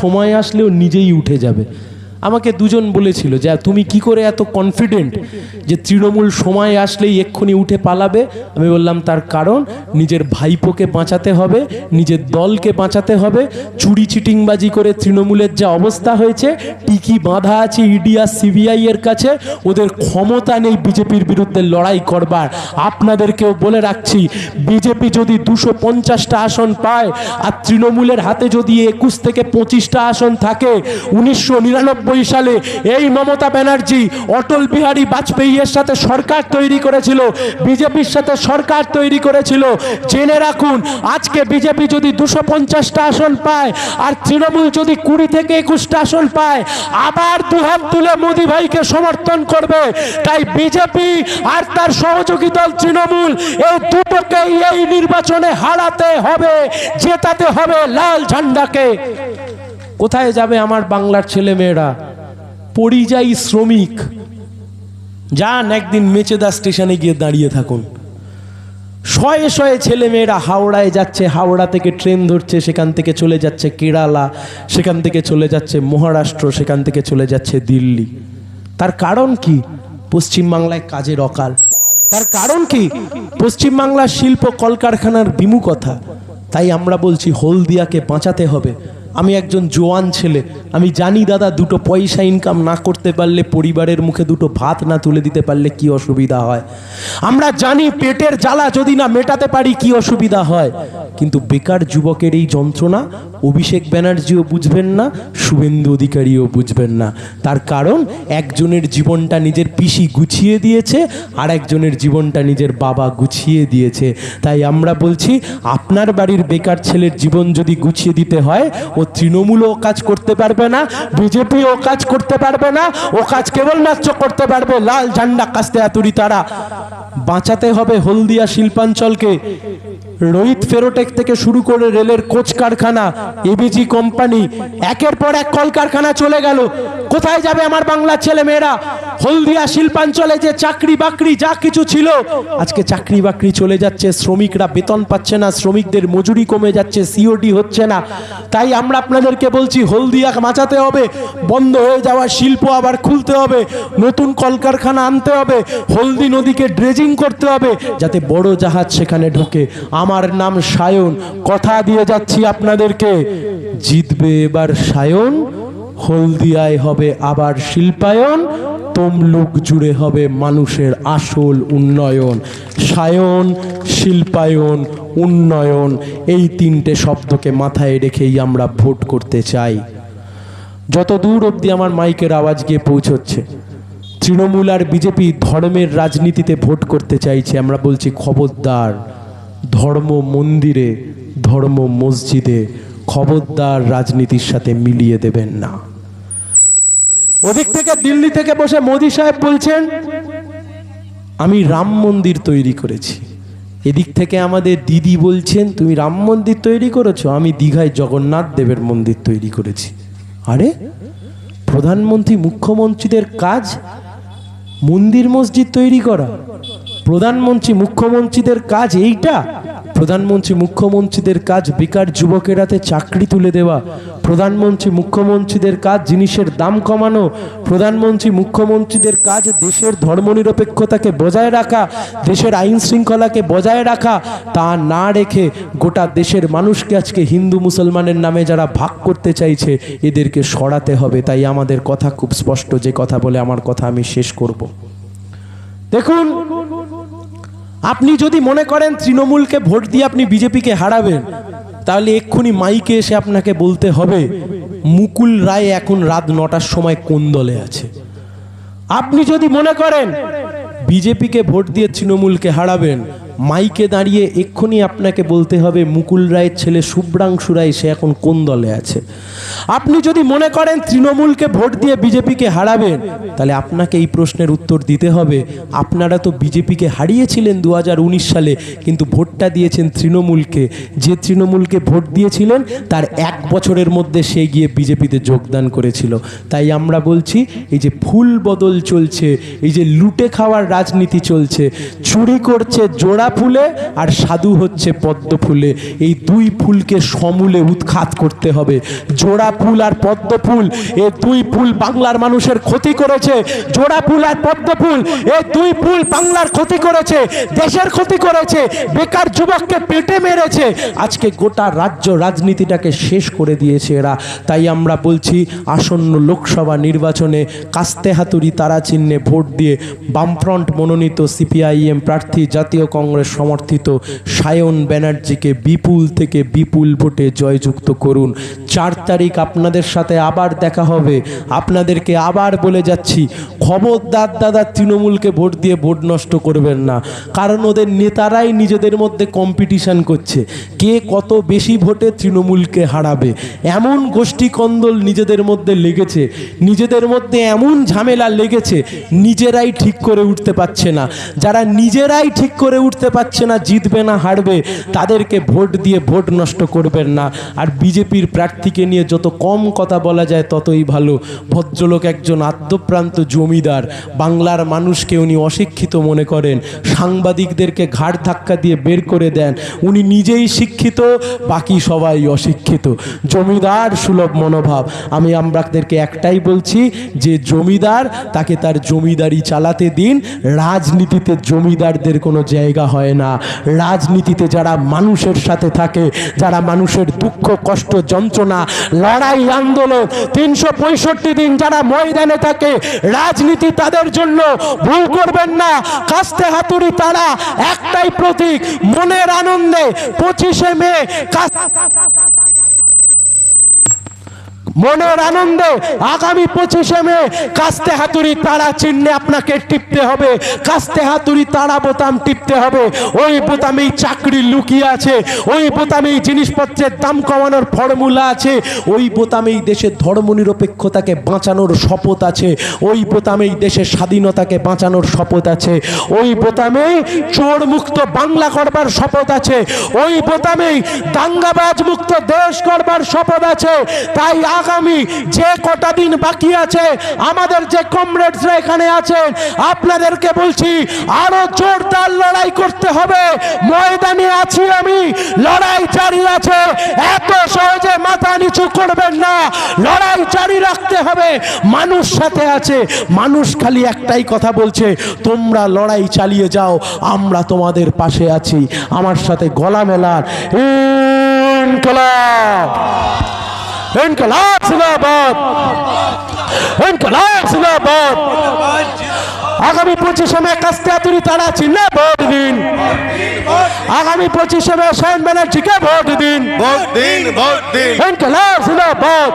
সময় আসলেও নিজেই উঠে যাবে। আমাকে দুজন বলেছিল যে তুমি কি করে এত কনফিডেন্ট যে তৃণমূল সময় আসলেই এক্ষুনি উঠে পালাবে? আমি বললাম, তার কারণ নিজের ভাইপোকে বাঁচাতে হবে, নিজের দলকে বাঁচাতে হবে। চুরি চিটিংবাজি করে তৃণমূলের যা অবস্থা হয়েছে, টিকি বাঁধা আছে ইডি আর সিবিআই এর কাছে। ওদের ক্ষমতা নেই বিজেপির বিরুদ্ধে লড়াই করবার। আপনাদেরকেও বলে রাখছি, বিজেপি যদি দুশো পঞ্চাশটা আসন পায়, আর তৃণমূলের হাতে যদি একুশ থেকে পঁচিশটা আসন থাকে, উনিশশো নিরানব্বই সালে এই মমতা ব্যানার্জি অটল বিহারী বাজপেয়ীর সাথে সরকার তৈরি করেছিল, বিজেপির সাথে সরকার তৈরি করেছিল। জেনে রাখুন, আজকে বিজেপি যদি দুশো পঞ্চাশটা আসন পায় আর তৃণমূল যদি কুড়ি থেকে একুশটা আসন পায়, আবার দুহাত তুলে মোদি ভাইকে সমর্থন করবে। তাই বিজেপি আর তার সহযোগী দল তৃণমূল এই দুটোকেই এই নির্বাচনে হারাতে হবে, জেতাতে হবে লাল ঝান্ডাকে। কোথায় যাবে আমার বাংলার ছেলে মেয়েরা পরিযায়ী শ্রমিক। যান একদিন মেচেদা স্টেশনে গিয়ে দাঁড়িয়ে থাকুন। শয়ে শয়ে ছেলে মেয়েরা হাওড়ায় যাচ্ছে, হাওড়া থেকে ট্রেন ধরছে, সেখান থেকে চলে যাচ্ছে কেরালা, সেখান থেকে চলে যাচ্ছে মহারাষ্ট্র, সেখান থেকে চলে যাচ্ছে দিল্লি। তার কারণ কি? পশ্চিমবাংলায় কাজের অকাল। তার কারণ কি? পশ্চিমবাংলার শিল্প কলকারখানার বিমুখতা তাই আমরা বলছি হলদিয়াকে বাঁচাতে হবে। আমি একজন জোয়ান ছেলে। আমি জানি দাদা দুটো পয়সা ইনকাম না করতে পারলে পরিবারের মুখে দুটো ভাত না তুলে দিতে পারলে কি অসুবিধা হয়। আমরা জানি পেটের জ্বালা যদি না মেটাতে পারি কি অসুবিধা হয়। কিন্তু বেকার যুবকের এই যন্ত্রণা অভিষেক ব্যানার্জিও বুঝবেন না, শুভেন্দু অধিকারীও বুঝবেন না। তার কারণ, একজনের জীবনটা নিজের পিসি গুছিয়ে দিয়েছে আর একজনের জীবনটা নিজের বাবা গুছিয়ে দিয়েছে। তাই আমরা বলছি, আপনার বাড়ির বেকার ছেলের জীবন যদি গুছিয়ে দিতে হয়, ও তৃণমূলও কাজ করতে পারবে না, বিজেপিও কাজ করতে পারবে না, ও কাজ কেবলমাত্র করতে পারবে লাল ঝান্ডা কাস্তে আতুরি তারা। বাঁচাতে হবে হলদিয়া শিল্পাঞ্চলকে। রোহিত ফেরোটেক থেকে শুরু করে রেলের কোচ কারখানা, এবিজি কোম্পানি, একের পর এক কলকারখানা চলে গেল। কোথায় যাবে আমার বাংলার ছেলে মেয়েরা হলদিয়া শিল্পাঞ্চলে যে চাকরি বাকরি যা কিছু ছিল, আজকে চাকরি বাকরি চলে যাচ্ছে, শ্রমিকরা বেতন পাচ্ছে না, শ্রমিকদের মজুরি কমে যাচ্ছে সিওডি হচ্ছে না। তাই আমরা আপনাদেরকে বলছি, হলদিয়া বাঁচাতে হবে, বন্ধ হয়ে যাওয়া শিল্প আবার খুলতে হবে, নতুন কলকারখানা আনতে হবে, হলদি নদীকে ড্রেজিং করতে হবে, যাতে বড় জাহাজ সেখানে ঢোকে। আমার নাম সায়ন। কথা দিয়ে যাচ্ছি আপনাদেরকে। জিতবে এবার সায়ন, হলদিয়ায় হবে আবার শিল্পায়ন, তমলুক জুড়ে হবে মানুষের আসল উন্নয়ন। সায়ন, শিল্পায়ন, উন্নয়ন, এই তিনটে শব্দকে মাথায় রেখেই আমরা ভোট করতে চাই। যত দূর অবধি আমার মাইকের আওয়াজ গিয়ে পৌঁছচ্ছে, তৃণমূল আর বিজেপি ধর্মের রাজনীতিতে ভোট করতে চাইছে, আমরা বলছি খবরদার। ধর্ম মন্দিরে, ধর্ম মসজিদে খবরদার রাজনীতির সাথে মিলিয়ে দেবেন না। ওদিক থেকে দিল্লি থেকে বসে মোদি সাহেব বলছেন, আমি রাম মন্দির তৈরি করেছি। এদিক থেকে আমাদের দিদি বলছেন, তুমি রাম মন্দির তৈরি করেছ, আমি দীঘায় জগন্নাথ দেবের মন্দির তৈরি করেছি। আরে, প্রধানমন্ত্রী মুখ্যমন্ত্রীদের কাজ মন্দির মসজিদ তৈরি করা। প্রধানমন্ত্রী, মুখ্যমন্ত্রীদের কাজ এইটা। প্রধানমন্ত্রী, মুখ্যমন্ত্রীদের কাজ বেকার যুবকেরাতে চাকরি তুলে দেওয়া। প্রধানমন্ত্রী, মুখ্যমন্ত্রীদের কাজ জিনিসের দাম কমানো। প্রধানমন্ত্রী, মুখ্যমন্ত্রীদের কাজ দেশের ধর্মনিরপেক্ষতাকে বজায় রাখা। দেশের আইন শৃঙ্খলাকে বজায় রাখা। তা না রেখে গোটা দেশের মানুষকে আজকে হিন্দু মুসলমানের নামে যারা ভাগ করতে চাইছে, এদেরকে সরাতে হবে। তাই আমাদের কথা খুব স্পষ্ট, যে কথা বলে আমার কথা আমি শেষ করব। দেখুন আপনি যদি মনে করেন তৃণমূলকে ভোট দিয়ে আপনি বিজেপিকে হারাবেন, তাহলে এক্ষুনি মাইকে এসে আপনাকে বলতে হবে, মুকুল রায় এখন রাত নটার সময় কোন দলে আছে? আপনি যদি মনে করেন বিজেপিকে ভোট দিয়ে তৃণমূলকে হারাবেন মাইকে দাঁড়িয়ে এক্ষুনি আপনাকে বলতে হবে, মুকুল রায়ের ছেলে শুভ্রাংশু রায়, সে এখন কোন দলে আছে? আপনি যদি মনে করেন তৃণমূলকে ভোট দিয়ে বিজেপিকে হারাবেন, তাহলে আপনাকে এই প্রশ্নের উত্তর দিতে হবে। আপনারা তো বিজেপিকে হারিয়েছিলেন দু হাজার উনিশ সালে, কিন্তু ভোটটা দিয়েছেন তৃণমূলকে। যে তৃণমূলকে ভোট দিয়েছিলেন, তার এক বছরের মধ্যে সে গিয়ে বিজেপিতে যোগদান করেছিল। তাই আমরা বলছি, এই যে ফুল বদল চলছে, এই যে লুটে খাওয়ার রাজনীতি চলছে, চুরি করছে, জোড়া জোড়া ফুলে আর সাধু হচ্ছে পদ্ম ফুলে। এই দুই ফুলকে সমূলে উৎখাত করতে হবে। জোড়া ফুল আর পদ্ম ফুল এই দুই ফুল বাংলার মানুষের ক্ষতি করেছে। জোড়া ফুল আর পদ্ম ফুল এই দুই ফুল বাংলার ক্ষতি করেছে, দেশের ক্ষতি করেছে। বেকার যুবককে পেটে মেরেছে। আজকে গোটা রাজ্য রাজনীতিটাকে শেষ করে দিয়েছে এরা। তাই আমরা বলছি, আসন্ন লোকসভা নির্বাচনে কাস্তে হাতুড়ি তারা চিহ্নে ভোট দিয়ে বামফ্রন্ট মনোনীত সিপিআইএম প্রার্থী জাতীয় কংগ্রেস সমর্থিত। সায়ন ব্যানার্জিকে বিপুল থেকে বিপুল ভোটে জয়যুক্ত করুন। চার তারিখ আপনাদের সাথে আবার দেখা হবে। আপনাদেরকে আবার বলে যাচ্ছি, খবরদার দাদা তৃণমূলকে ভোট দিয়ে ভোট নষ্ট করবেন না। কারণ ওদের নেতারাই নিজেদের মধ্যে কম্পিটিশন করছে। কে কত বেশি ভোটে তৃণমূলকে হারাবে? এমন গোষ্ঠী কন্দল নিজেদের মধ্যে লেগেছে। নিজেদের মধ্যে এমন ঝামেলা লেগেছে, নিজেরাই ঠিক করে উঠতে পারছে না। যারা নিজেরাই ঠিক করে উঠতে পারছে না, জিতবে না, হারবে, তাদেরকে ভোট দিয়ে ভোট নষ্ট করবেন না। আর বিজেপির প্রার্থীকে নিয়ে যত কম কথা বলা যায়, ততই ভালো। ভদ্রলোক একজন আদ্যপ্রান্ত জমিদার। বাংলার মানুষকে উনি অশিক্ষিত মনে করেন। সাংবাদিকদেরকে ঘাড় ধাক্কা দিয়ে বের করে দেন। উনি নিজেই শিক্ষিত, বাকি সবাই অশিক্ষিত। জমিদার সুলভ মনোভাব। আমি আমরাদেরকে একটাই বলছি, যে জমিদার তাকে তার জমিদারি চালাতে দিন। রাজনীতিতে জমিদারদের কোনো জায়গা হয় না। রাজনীতিতে যারা মানুষের সাথে থাকে, যারা মানুষের দুঃখ, কষ্ট, যন্ত্রণা, লড়াই, আন্দোলন, তিনশো পঁয়ষট্টি দিন যারা ময়দানে থাকে, রাজনীতি তাদের জন্য ভুল করবেন না। কাস্তে হাতুড়ি তারা একটাই প্রতীক, মনের আনন্দে পঁচিশে মে কাস্তে মনের আনন্দে আগামী পঁচিশে মে, কাস্তে হাতুড়ি তারা চিহ্নে আপনাকে টিপতে হবে। কাস্তে হাতুড়ি তারা বোতাম টিপতে হবে। ওই বোতামেই চাকরি লুকিয়ে আছে। ওই বোতামেই জিনিসপত্রের দাম কমানোর ফর্মুলা আছে। ওই বোতামেই দেশের ধর্মনিরপেক্ষতাকে বাঁচানোর শপথ আছে। ওই বোতামেই দেশের স্বাধীনতাকে বাঁচানোর শপথ আছে। ওই বোতামেই চোর মুক্ত বাংলা করবার শপথ আছে। ওই বোতামেই দাঙ্গাবাজ মুক্ত দেশ করবার শপথ আছে। তাই আগামী যে কটা দিন বাকি আছে, আমাদের যে কমরেডসরা এখানে আছেন, আপনাদেরকে বলছি, আরও জোরদার লড়াই করতে হবে। ময়দানে আছি আমি, লড়াই জারি আছে, এত সহজে মাথা নিচু করবেন না। লড়াই জারি রাখতে হবে, মানুষ সাথে আছে, মানুষ খালি একটাই কথা বলছে, তোমরা লড়াই চালিয়ে যাও, আমরা তোমাদের পাশে আছি। আমার সাথে গলা মেলার ইনকলাব। ইনকলাব জিন্দাবাদ ইনকলাব জিন্দাবাদ আগামী পঁচিশে মে কাস্তে আতুরি তারা চিহ্নে ভোট দিন। আগামী পঁচিশে মে সায়ন ব্যানার্জিকে ভোট দিন। ভোট দিন ভোট দিন। ইনকলাব জিন্দাবাদ।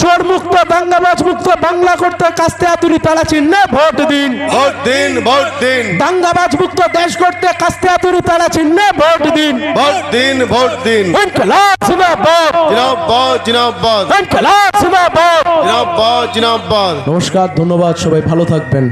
চোর মুক্ত দাঙ্গাবাজ মুক্ত বাংলা করতে কাস্তে আতুরি তারা চিহ্নে ভোট দিন। ভোট দিন ভোট দিন। দাঙ্গাবাজ মুক্ত দেশ করতে কাস্তে আতুরি তারা চিহ্নে ভোট দিন। ভোট দিন ভোট দিন। ইনকলাব জিন্দাবাদ। জিন্দাবাদ জিন্দাবাদ। ইনকলাব জিন্দাবাদ। জিন্দাবাদ জিন্দাবাদ। নমস্কার ধন্যবাদ সবাই ভালো থাকবেন